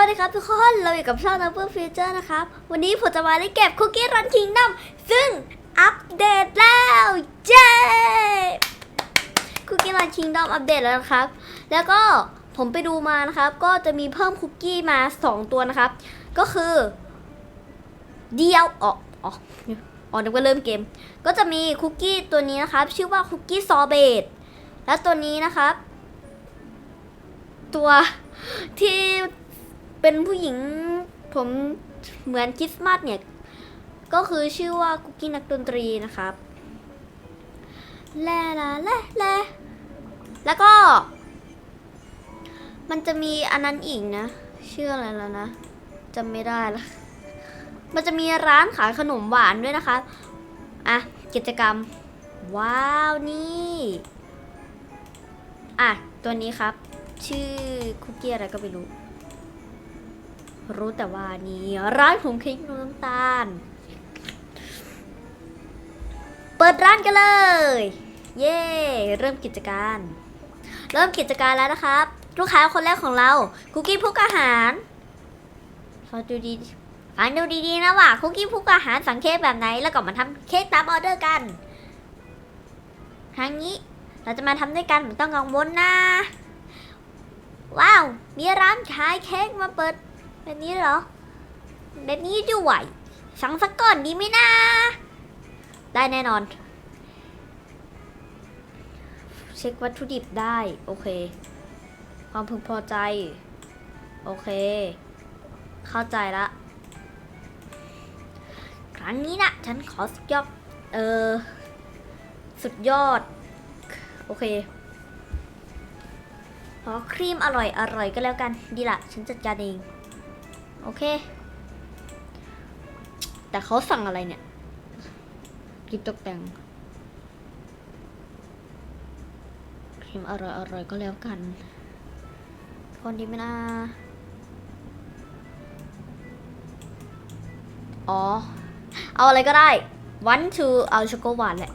วัสดีครับทุกคนเราอยู่กับช่อง Number Future นะครับ วันนี้ผมจะมาเล่นเก็บคุกกี้รันคิงดัมซึ่งอัปเดตแล้ว เย้คุกกี้รันคิงดัมอัปเดตแล้วนะครับ แล้วก็ผมไปดูมานะครับ ก็จะมีเพิ่มคุกกี้มา 2 ตัวนะครับ ก็คือเดียวอ๋ออ๋ออ๋อนึกว่าเริ่มเกม ก็จะมีคุกกี้ตัวนี้นะครับ ชื่อว่าคุกกี้ซอเบตแล้วตัวนี้นะครับ ตัวที่ เป็นผู้หญิงผมเหมือนคริสต์มาสเนี่ย ก็คือชื่อว่าคุกกี้นักดนตรีนะครับแล่ละแล่แล่แล้วก็ มันจะมีอันนั้นอีกนะชื่ออะไรแล้วนะจำไม่ได้ละมันจะมีร้านขายขนมหวานด้วยนะคะอะกิจกรรม ว้าวนี่อะตัวนี้ครับ ชื่อคุกกี้อะไรก็ไม่รู้ รู้แต่ว่านี่ร้านผมเค้กนน้ำตาล เปิดร้านกันเลย เย้เริ่มกิจการ เริ่มกิจการแล้วนะครับ ลูกค้าคนแรกของเราคุกกี้พุกอาหารฟังดูดีฟังดูดีๆนะว่าคุกกี้พุกอาหารสั่งเค้กแบบไหน แล้วก็มาทำเค้กตามออเดอร์กันทางนี้เราจะมาทำด้วยกันไม่ต้องกังวลนะ ว้าว มีร้านขายเค้กมาเปิด แบบนี้เหรอ แบบนี้ด้วยสั่งสักก่อนดีไหมนะ ได้แน่นอน เช็ควัตถุดิบได้ โอเค ความพึงพอใจ โอเค เข้าใจละ ครั้งนี้นะฉันขอสุดยอด เออ สุดยอด โอเคขอครีมอร่อยอร่อยก็แล้วกัน ดีละ ฉันจัดการเอง โอเค แต่เขาสั่งอะไรเนี่ยครีมตกแต่งครีมอร่อยอร่อยก็แล้วกัน คนดีไหมนะอ๋อ เอาอะไรก็ได้วันทูเอาช็อกโกหวานแหละ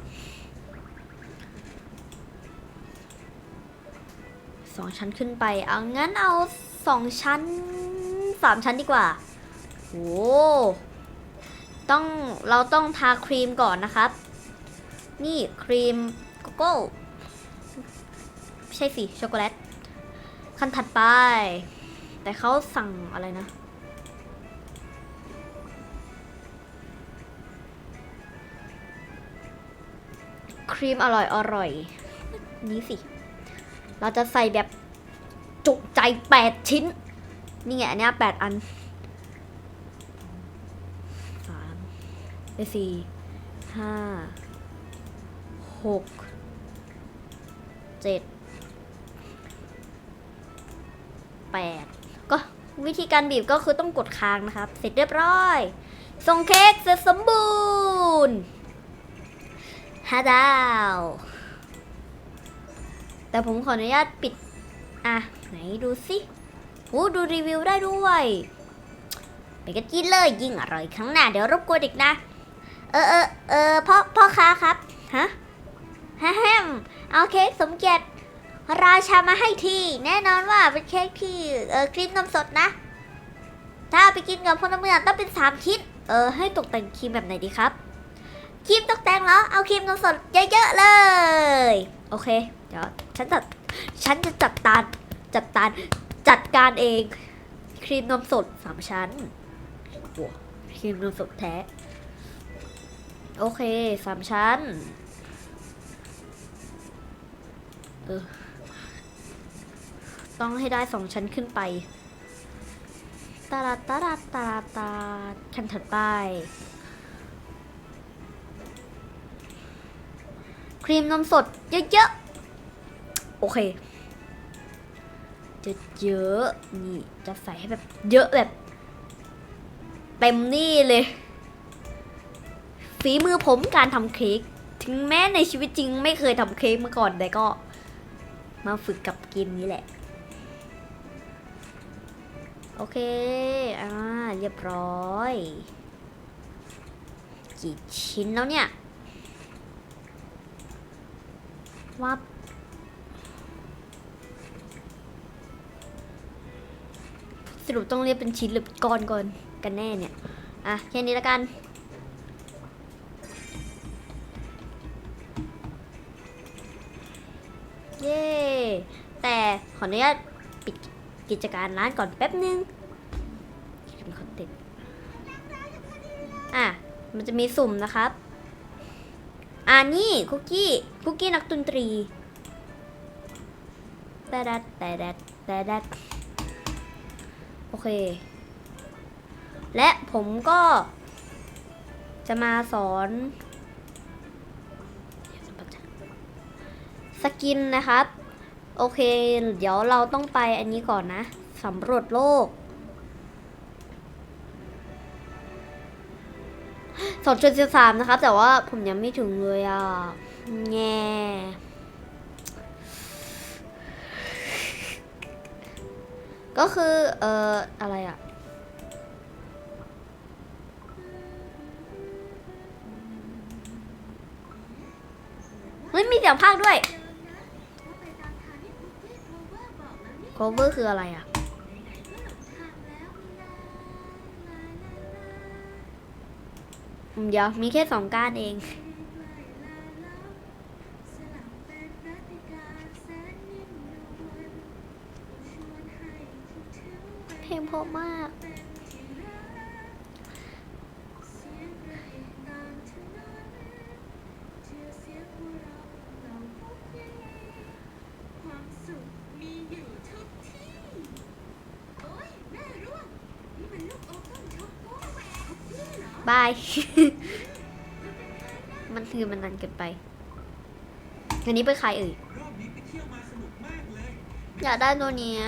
สองชั้นขึ้นไป เอางั้นเอาสองชั้น สามชั้นดีกว่าโอ้ต้องเราต้องทาครีมก่อนนะครับ นี่ครีมโกโก้ไม่ใช่สิช็อกโกแลตขั้นถัดไป แต่เขาสั่งอะไรนะครีมอร่อยอร่อย นี่สิ เราจะใส่แบบจุใจ 8 ชิ้น นี่ไงอันเนี้ย8อันสามไปสี่ห้าหกเจ็ดแปดก็วิธีการบีบก็คือต้องกดค้างนะครับ เสร็จเรียบร้อย ส่งเค้กเสร็จสมบูรณ์ห้าดาว แต่ผมขออนุญาตปิด อะ ไหนดูสิ โอ้ดูรีวิวได้ด้วยไปกันกินเลยยิ่งอร่อยครั้งหน้าเดี๋ยวรบกวนอีกนะ เออเออเออพ่อพ่อค้าครับฮะแฮมเอาเค้กสมเกียรติราชามาให้ทีแน่นอนว่าเป็นเค้กที่เออครีมนมสดนะ ถ้าไปกินกับพลเมืองต้องเป็นสามชิ้นเออให้ตกแต่งครีมแบบไหนดีครับครีมตกแต่งเหรอเอาครีมนมสดเยอะๆเลย โอเค เดี๋ยวฉันจัดฉันจะจัดตาจัดตา จัดการเอง ครีมนมสดสามชั้นครีมนมสดแท้ โอเคสามชั้น เออ ต้องให้ได้สองชั้นขึ้นไปตาลาตาลาตาลาตาชั้นถัดไปครีมนมสดเยอะๆ โอเค เยอะนี่จะใส่ให้แบบเยอะแบบเต็มนี่เลย ฝีมือผมการทำเค้กถึงแม้ในชีวิตจริงไม่เคยทำเค้กมาก่อนแต่ก็มาฝึกกับเกมนี้แหละ โอเค อ่า เรียบร้อย กี่ชิ้นแล้วเนี่ย วับ รุปต้องเรียกเป็นชิ้นหรือเป็นก้อนก่อนกันแน่เนี่ย อะ แค่นี้ละกัน เย้ แต่ขออนุญาตปิดกิจการร้านก่อนแป๊บนึงจะมีคอนเทนต์อะ มันจะมีสุ่มนะครับ อ่านี่คุกกี้ คุกกี้นักดนตรีแต่ดัดแต่ดัดแต่ดัด โอเค และผมก็จะมาสอนสกินนะครับ โอเค เดี๋ยวเราต้องไปอันนี้ก่อนนะสำรวจโลกสองจุดสิบสามนะครับ แต่ว่าผมยังไม่ถึงเลยอะ แง่ ก็คือเอ่ออะไรอะเฮ้ยมีเสียงภาคด้วย cover คืออะไรอะเดี๋ยวมีแค่สองก้านเอง กี้เหรอบาย มันคือมันนานเกินไป อันนี้เป็นใครเอ่ยรอบนี้ไปเที่ยวมาสนุกมากเลยอยากได้ตัวเนี้ย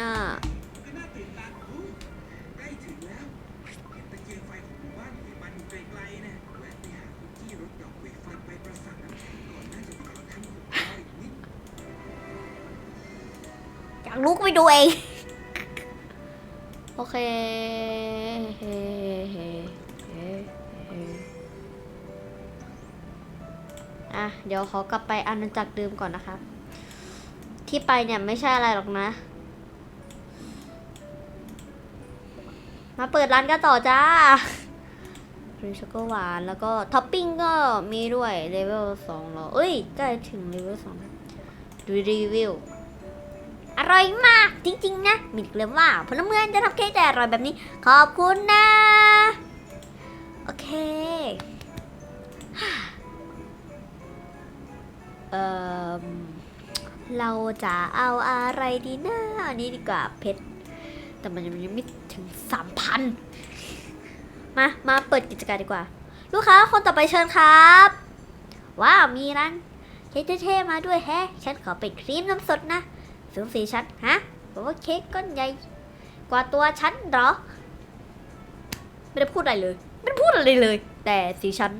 เอง โอเคเฮ้เฮ้เฮ้เฮ้อะเดี๋ยวขอกลับไปอาณาจักรเดิมก่อนนะครับ ที่ไปเนี่ยไม่ใช่อะไรหรอกนะ มาเปิดร้านกันต่อจ้าฟรีช็อกโกหวานแล้วก็ท็อปปิ้งก็มีด้วยเลเวลสองแล้วเอ้ยใกล้ถึงเลเวลสองดูรีวิว อร่อยมากจริง ๆ นะมิกเลยว่าพลเมืองจะทำเค้กแต่อร่อยแบบนี้ ขอบคุณนะ โอเค เอ่อ เราจะเอาอะไรดีนะอันนี้ดีกว่าเพชร แต่มันยังไม่ถึงสามพันมา มาเปิดกิจการดีกว่า ลูกค้าคนต่อไปเชิญครับ ว้าว มีร้านเค้กเท่ๆมาด้วยแฮะ ฉันขอเป็นครีมน้ำสดนะ สูงสีชั้นฮะบอกว่าเค้กก้อนใหญ่กว่าตัวฉันเหรอ ไม่ได้พูดอะไรเลย ไม่ได้พูดอะไรเลย แต่สีชั้น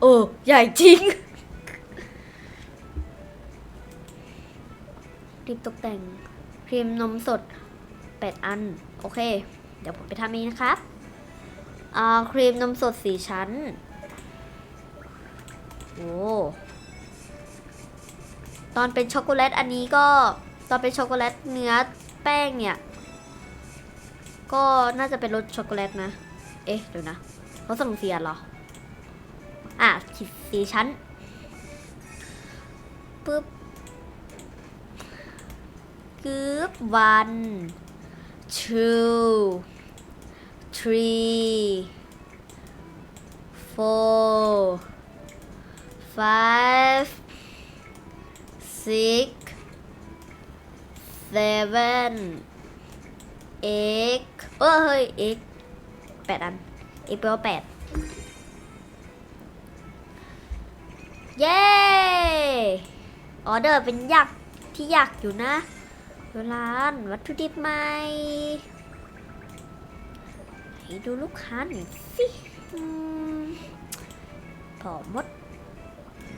เออใหญ่จริง รีมตกแต่งครีมนมสด8อัน โอเค เดี๋ยวผมไปทำเองนะครับอ่าครีมนมสดสีชั้น โอ้ ตอนเป็นช็อกโกแลตอันนี้ก็ตอนเป็นช็อกโกแลตเนื้อแป้งเนี่ย ก็น่าจะเป็นรสช็อกโกแลตนะ เอ๊ะเดี๋ยวนะเขาส่งเสียเหรอ อะขีดสีชั้นปึ๊บกึบ one two three four five six seven eight เออเฮ้ย eight แปดอัน eight แปลว่าแปดเย้ ออเดอร์เป็นยักษ์ที่ยากอยู่นะเวลานวัตถุดิบใหม่ให้ดูลูกค้าหน่อยสิผอมหมด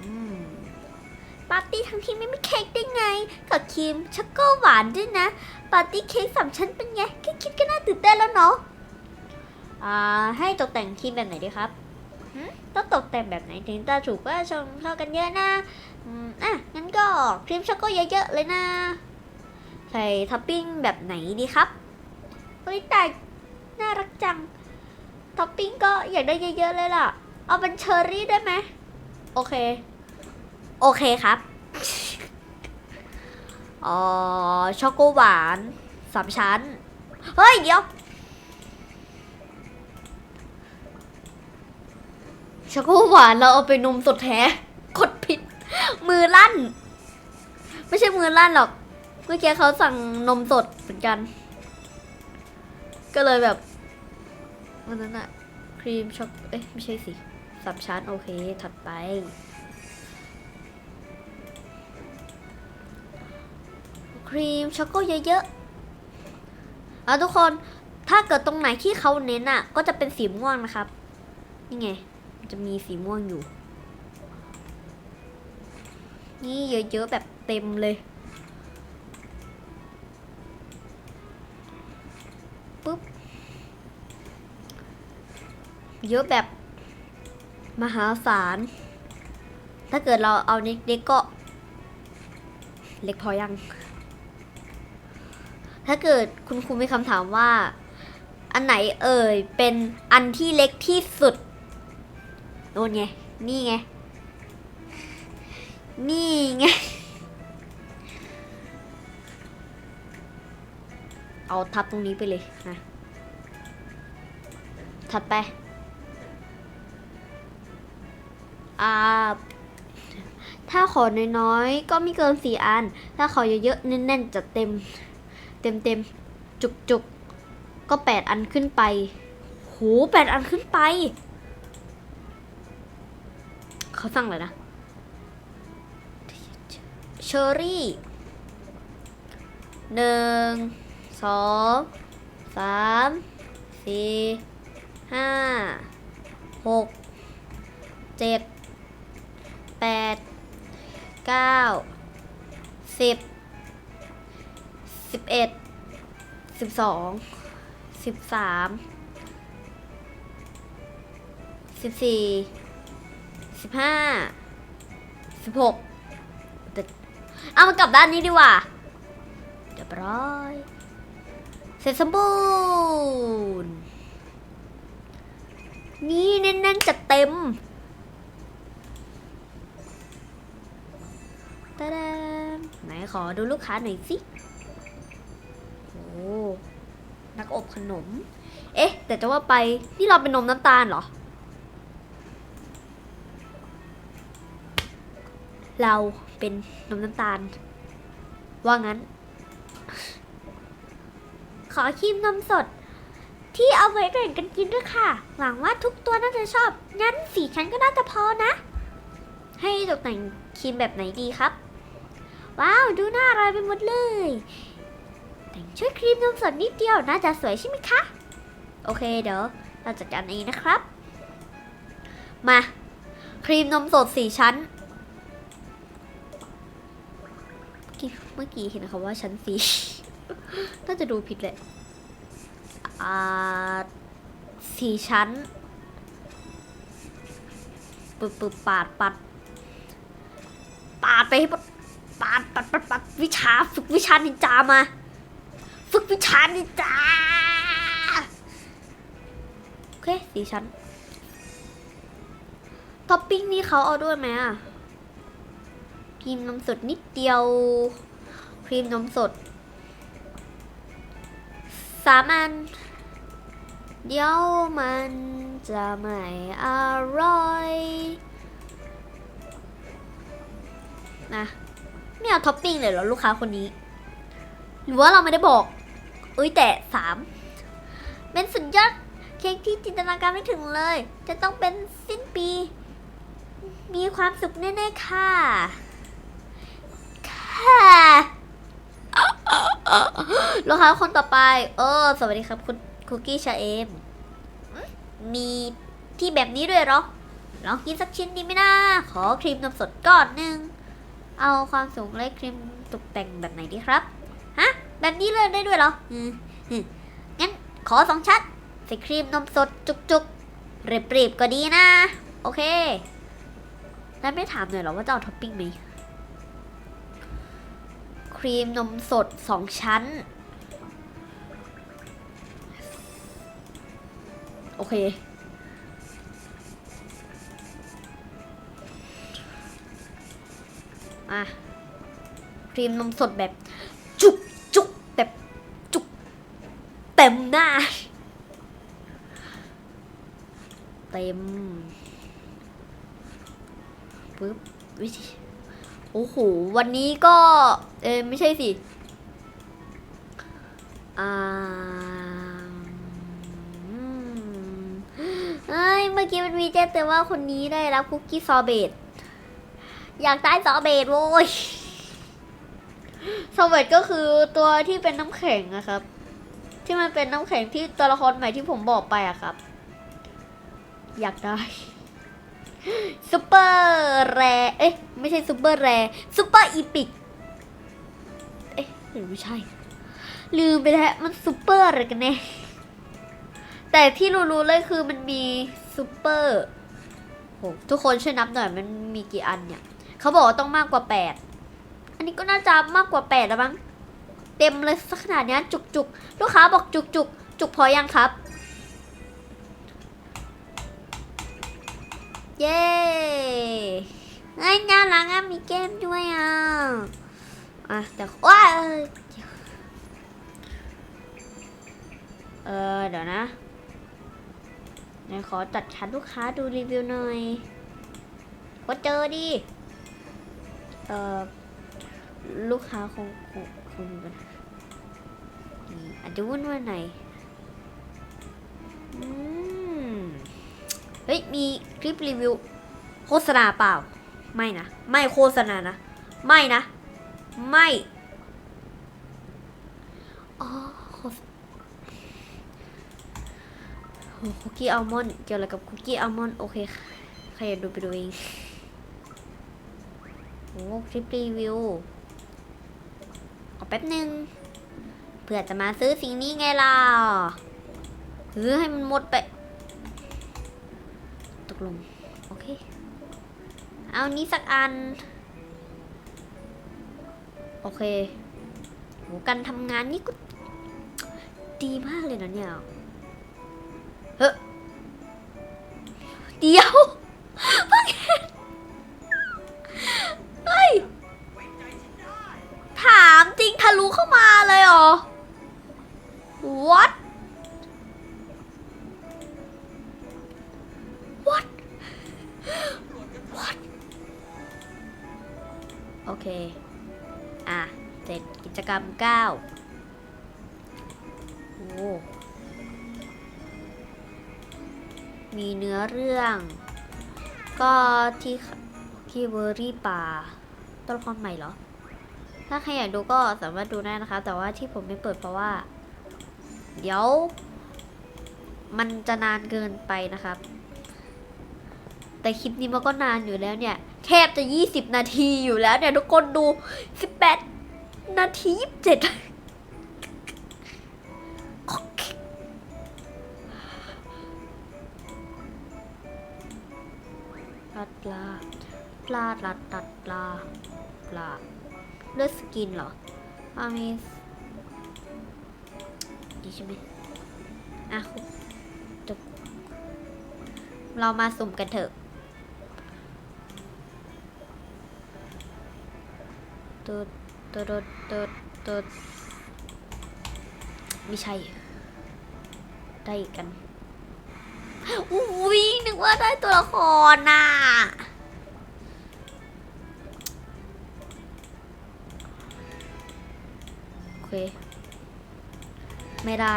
อืมาร์ตี้ทั้งทีไม่มีเค้กได้ไง กับครีมช็อกโกหวานด้วยนะ ปาร์ตี้เค้กสามชั้นเป็นไงแค่คิดก็น่าตื่นเต้นแล้วเนาะอ่าให้ตกแต่งทีมแบบไหนดีครับหึต้องตกแต่งแบบไหนถึงจะถูกว่าชมเข้ากันเยอะนะอืมอะงั้นก็ครีมช็อกโกเยอะๆเลยนะชใส่ท็อปปิ้งแบบไหนดีครับเฮ้ยแต่น่ารักจังท็อปปิ้งก็อยากได้เยอะๆเลยล่ะ เอาเป็นเชอร์รี่ได้ไหมโอเค โอเคครับอ๋อช็อกโกหวานสามชั้น เฮ้ย เดี๋ยว ช็อกโกหวานเราเอาไปนมสดแท้กดผิด มือลั่น ไม่ใช่มือลั่นหรอก เมื่อกี้เขาสั่งนมสดเหมือนกัน ก็เลยแบบวันนั้นอะครีมช็อกเอ๊ะไม่ใช่สิสามชั้น โอเค ถัดไป รีมช็อกโกเยอะๆเอาทุกคนถ้าเกิดตรงไหนที่เขาเน้นอะก็จะเป็นสีม่วงนะครับ นี่ไง จะมีสีม่วงอยู่ นี่เยอะๆแบบเต็มเลยปุ๊บ เยอะแบบมหาศาล ถ้าเกิดเราเอาเล็กๆก็ เล็กพอยัง ถ้าเกิดคุณครูมีคำถามว่า อันไหนเอ่ย เป็นอันที่เล็กที่สุดโน่นไง นี่ไง นี่ไง เอาทับตรงนี้ไปเลยนะถัดไป อ่าถ้าขอน้อยๆ ก็ไม่เกินสี่อัน ถ้าขอเยอะๆแน่นๆจะเต็ม เต็มเต็มๆจุกๆก็แปดอันขึ้นไป โหแปดอันขึ้นไป เขาสั่งเลยนะ เชอรี่หนึ่งสองสามสี่ห้าหกเจ็ดแปดเก้าสิบ สิบเอ็ดสิบสองสิบสามสิบสี่สิบห้าสิบหกเอามากลับด้านนี้ดีกว่าเรียบร้อยเสร็จสมบูรณ์นี่แน่นๆจัดเต็มตาดามไหนขอดูลูกค้าหน่อยสิ นักอบขนม เอ๊ะ แต่จะว่าไปนี่เราเป็นนมน้ำตาลเหรอ เราเป็นนมน้ำตาล ว่างั้น ขอครีมนมสด ที่เอาไว้แบ่งกันกินด้วยค่ะ หวังว่าทุกตัวน่าจะชอบ งั้นสีชั้นก็น่าจะพอนะ ให้ตกแต่งครีมแบบไหนดีครับ ว้าว ดูน่าอร่อยไปหมดเลย ช่วยครีมนมสดนิดเดียวน่าจะสวยใช่ไหมคะ โอเคเดี๋ยวเราจัดการเองนะครับ มา ครีมนมสดสี่ชั้น เมื่อกี้เห็นคำว่าชั้นสี่น่าจะดูผิดเลยอ่าสี่ชั้นปึบปึบปาดปัดปาดไปให้หมดปาดปัดปัดปัดวิชาฝึกวิชานินจามา วิชานินจาโอเคสีชั้นท็อปปิ้งนี่เขาเอาด้วยไหมอะครีมนมสดนิดเดียว ครีมนมสดสามอันเดี๋ยวมันจะไม่อร่อยนะไม่เอาท็อปปิ้งเลยเหรอลูกค้าคนนี้ หรือว่าเราไม่ได้บอก อุ้ยแต่สามเป็นสุดยอดเค้กที่จินตนาการไม่ถึงเลย จะต้องเป็นสิ้นปี มีความสุขแน่ๆค่ะ ค่ะลูกค้าคนต่อไป เออ สวัสดีครับ คุณคุกกี้ชาเอม มีที่แบบนี้ด้วยหรอ ลองกินสักชิ้นดีไหมนะ ขอครีมนมสดก้อนหนึ่ง เอาความสูงและครีมตกแต่งแบบไหนดีครับ แบบนี้เลยได้ด้วยเหรออืมงั้นขอสองชั้นใส่ครีมนมสดจุกๆเรียบๆก็ดีนะ โอเคแล้วไม่ถามหน่อยเหรอว่าจะเอาท็อปปิ้งไหมครีมนมสดสองชั้น โอเคอะครีมนมสดแบบ เต็มหน้าเต็มปึ๊บวิธีโอ้โห วันนี้ก็ เออไม่ใช่สิ อ่าเอ้ย เมื่อกี้มันมีแจ้งเตือนว่าคนนี้ได้รับคุกกี้ซอเบต อยากได้ซอเบตโว้ยซอเบตก็คือตัวที่เป็นน้ำแข็งนะครับ ที่มันเป็นน้ำแข็งที่ตัวละครใหม่ที่ผมบอกไปอะครับ อยากได้ซูเปอร์แรเอ๊ะไม่ใช่ซูเปอร์แรซูเปอร์อีพิกเอ๊ะหรือไม่ใช่ ลืมไปแล้วมันซูเปอร์อะไรกันแน่แต่ที่รู้ๆเลยคือมันมีซูเปอร์โหทุกคนช่วยนับหน่อยมันมีกี่อันเนี่ย เขาบอกว่าต้องมากกว่า 8 อันนี้ก็น่าจะมากกว่า8แล้วมั้ง เต็มเลยสักขนาดนี้จุกจุกลูกค้าบอกจุกจุกจุกพอยังครับ เย้ไอ้ยน่ารักอะมีแก้มด้วยอะอะแต่ว้าเออเดี๋ยวนะไหนขอจัดชั้นลูกค้าดูรีวิวหน่อยก็เจอดิเออลูกค้าคง คงคงมีปัญหาอืมอาจจะวุ่นวายหน่อยอืมเฮ้ย มีคลิปรีวิว โฆษณาเปล่า ไม่นะ ไม่โฆษณานะ ไม่นะ ไม่อ๋อโอคุกกี้อัลมอนด์เกี่ยวอะไรกับคุกกี้อัลมอนด์โอเคใครอยากดูไปดูเองโอ้คลิปรีวิว เอแป๊บหนึ่งเพื่อจะมาซื้อสิ่งนี้ไงล่ะซื้อให้มันหมดไปตกลง โอเค เอานี้สักอัน โอเคโหการทำงานนี่ก็ดีมากเลยนะเนี่ย เฮ้ยเดี๋ยว เสร็จกิจกรรม 9 โอ้ มีเนื้อเรื่อง ก็ที่ที่เวอรี่ป่าตัวละครใหม่เหรอ ถ้าใครอยากดูก็สามารถดูได้นะคะ แต่ว่าที่ผมไม่เปิดเพราะว่า เดี๋ยว มันจะนานเกินไปนะครับ แต่คลิปนี้มันก็นานอยู่แล้วเนี่ย แทบจะ 20 นาทีอยู่แล้วเนี่ย ทุกคนดู 18 นาที27ลัดลาปลาลัดตัดปลาปลาเลือดสกินเหรออามีดีใช่ไหมอะจบเรามาสุ่มกันเถอะตึด ตึดตดตดไม่ใช่ ได้อีกกันอุ้ยนึกว่าได้ตัวละครน่ะโอเค ไม่ได้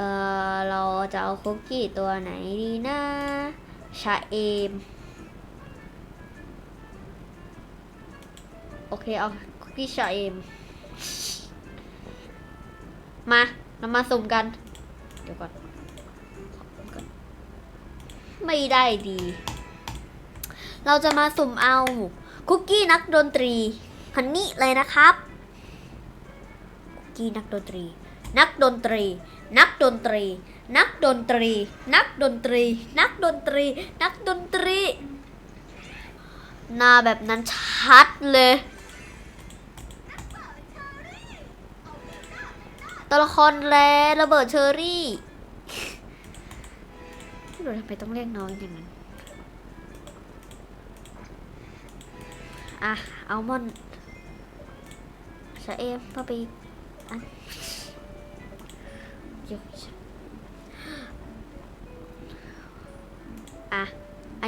เออเราจะเอาคุกกี้ตัวไหนดีนะชาเอม โอเค เอาคุกกี้ชาเอม มาเรามาสุ่มกัน เดี๋ยวก่อน ไม่ได้ดี เราจะมาสุ่มเอาคุกกี้นักดนตรีฮันนี่เลยนะครับ คุกกี้นักดนตรี นักดนตรี นักดนตรี นักดนตรี นักดนตรี นักดนตรี นักดนตรี หน้าแบบนั้นชัดเลย ตัวละครแรระเบิดเชอรี่ไม่รู้ทำไมต้องเรียกน้องอย่างนั้น อะอัลมอนด์ชเอมพ่อไปอัน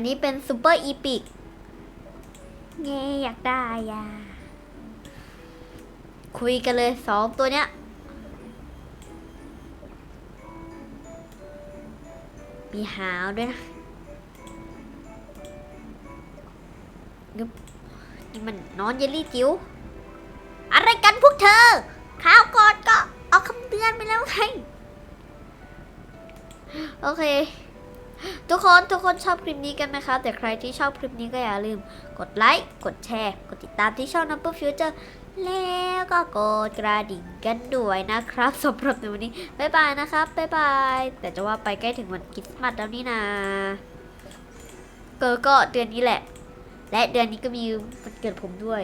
นนี้เป็นซูเปอร์อีพิกเง่อยากได้ยาคุยกันเลยสองตัวเนี้ยมีหาวด้วยนะนึบนี่มันนอนเยลลี่จิ๋วอะไรกันพวกเธอข้าวก่อนก็เอาคำเตือนไปแล้วไงโอเค ทุกคนทุกคนชอบคลิปนี้กันไหมคะ แต่ใครที่ชอบคลิปนี้ก็อย่าลืม กดไลค์ กดแชร์ กดติดตามที่ช่อง Number Future แล้วก็กดกระดิ่งกันด้วยนะครับสำหรับในวันนี้ บ๊ายบายนะครับ บ๊ายบาย แต่จะว่าไปใกล้ถึงวันคริสต์มาสแล้วนี่นาเกิก็เดือนนี้แหละ และเดือนนี้ก็มีวันเกิดผมด้วย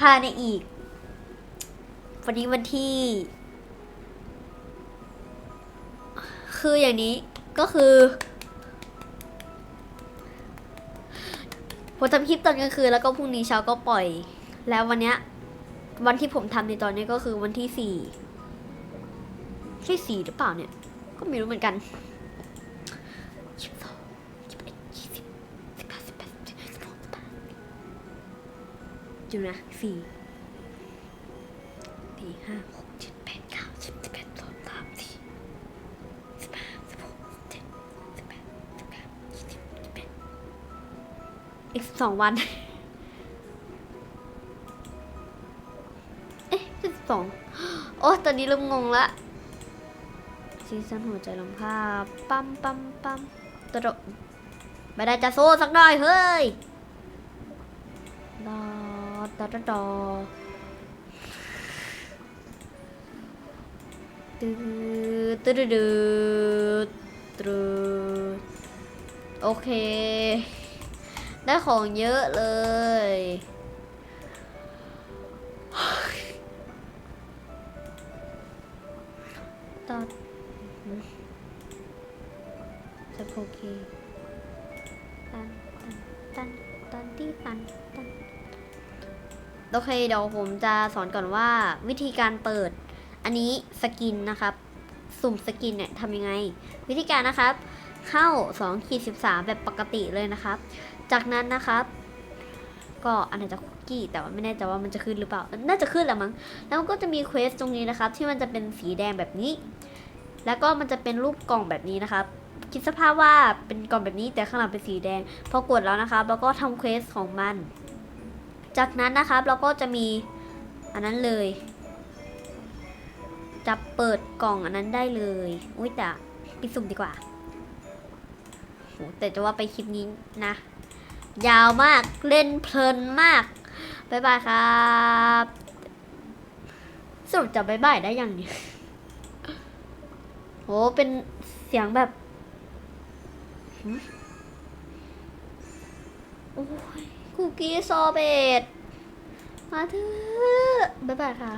ภายในอีก วันนี้วันที่ คืออย่างนี้ก็คือ ผมทำคลิปตอนกลางคืนแล้วก็พรุ่งนี้เช้าก็ปล่อย แล้ววันเนี้ยวันที่ผมทำในตอนนี้ก็คือวันที่สี่ใช่สี่หรือเปล่าเนี่ย ก็ไม่รู้เหมือนกันยี่สิบสองยี่สิบเอ็ดยี่สิบสิบเก้าสิบแปดสิบเก้าสิบหกสิบแปดอยู่นะสี่ สองวัน เอ๊ะสิบสองโอ้ตอนนี้เริ่มงงละซีซันหัวใจลำผ้าปั๊มปั๊มปั๊มตะไม่ได้จะโซ่สักหน่อยเฮ้ยดอดอดอดอตืดตืดตืดตืดโอเค ได้ของเยอะเลย ตอนจะโอเคตันตันตันตันที่ตันตันโอเคเดี๋ยวผมจะสอนก่อนว่าวิธีการเปิด อันนี้สกินนะครับ สุ่มสกินเนี่ยทำยังไง วิธีการนะครับ เข้า2ขีด13 แบบปกติเลยนะครับ จากนั้นนะครับ ก็อันไหนจะคุกกี้แต่ว่าไม่แน่ใจว่ามันจะขึ้นหรือเปล่า น่าจะขึ้นแหละมั้ง แล้วก็จะมีเควสตรงนี้นะครับ ที่มันจะเป็นสีแดงแบบนี้ แล้วก็มันจะเป็นรูปกล่องแบบนี้นะครับคิดสภาพว่าเป็นกล่องแบบนี้แต่ข้างหลังเป็นสีแดง พอกดแล้วนะครับแล้วก็ทำเควสของมัน จากนั้นนะครับเราก็จะมีอันนั้นเลย จะเปิดกล่องอันนั้นได้เลยอุ้ยแต่ปิดสุ่มดีกว่าโหแต่จะว่าไปคลิปนี้นะ ยาวมากเล่นเพลินมากบายบายครับสรุปจะบายบายได้ยังเนี่ยโหเป็นเสียงแบบโอ้ยคุกกี้ซอเบตมาเถอะบายบายค่ะ